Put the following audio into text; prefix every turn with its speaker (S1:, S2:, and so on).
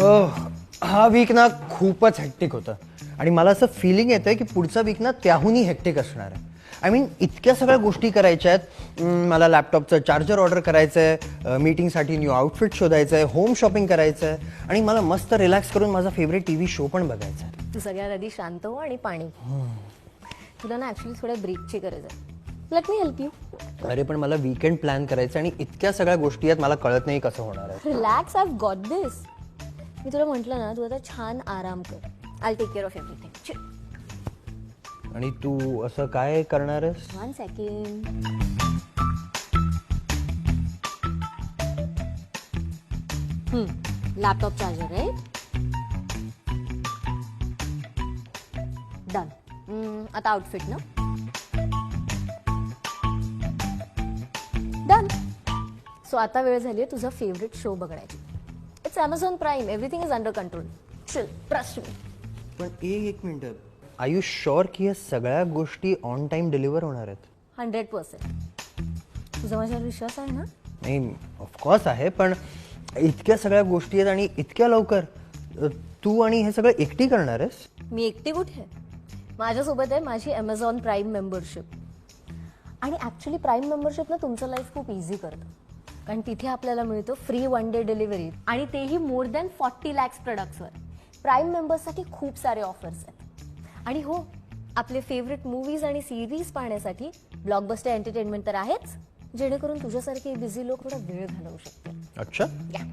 S1: अह, हा वीक ना खूपच हेक्टिक होता. आणि मला असं फिलिंग येतंय की पुढचा वीक ना त्याहूनही हेक्टिक असणार आहे. आय मीन इतक्या सगळ्या गोष्टी करायच्या आहेत. अं, मला लॅपटॉपचं चार्जर ऑर्डर करायचं आहे मीटिंगसाठी न्यू आउटफिट शोधायचं आहे होम शॉपिंग करायचं आहे आणि मला मस्त रिलॅक्स करून माझा फेवरेट टी व्ही शो पण बघायचा आहे.
S2: तू सगळ्यात आधी शांत हो आणि पाणी तुला ना ऍक्च्युली थोड्या ब्रेकची गरज आहे. लेट मी हेल्प यू
S1: अरे पण मला वीकेंड प्लॅन करायचं आणि इतक्या सगळ्या गोष्टी आहेत मला कळत नाही कसं होणार आहे.
S2: रिलॅक्स आय गॉट दिस मी तुला म्हटलं ना तू आता छान आराम कर. I take care of everything
S1: आणि तू असं काय करणार
S2: वन सेकंड लॅपटॉप चार्जर आहे. डन आता आउटफिट ना. डन सो आता वेळ झाली आहे तुझा फेवरेट शो बघण्याची it's Amazon Prime everything is under control chill trust me
S1: पण एक एक मिनिट. आय यू शुअर की या सगळ्या गोष्टी ऑन टाइम डिलिव्हर होणार आहेत?
S2: हंड्रेड पर्सेंट तुझा माझ्यावर विश्वास आहे ना?
S1: नाही ऑफकोर्स आहे पण इतक्या सगळ्या गोष्टी आहेत आणि इतक्या लवकर अ, तू आणि हे सगळं एकटी करणार आहेस?
S2: मी एकटी कुठे? आहे? माझ्यासोबत आहे माझी अमेझॉन प्राईम मेंबरशिप आणि ॲक्च्युली प्राईम मेंबरशिप ना तुमचं लाईफ खूप इझी करतं. कारण तिथे आपल्याला मिळतो फ्री वन डे डिलिव्हरी आणि तेही मोर दॅन फॉर्टी लॅक्स प्रोडक्ट्सवर प्राईम मेंबर्ससाठी खूप सारे ऑफर्स आहेत. आणि हो आपले फेवरेट मूवीज आणि सिरीज पाहण्यासाठी ब्लॉकबस्टर एंटरटेनमेंट तर आहेच जेणेकरून तुझ्यासारखे बिझी लोक थोडा वेळ घालवू शकतील.
S1: अच्छा?
S2: या.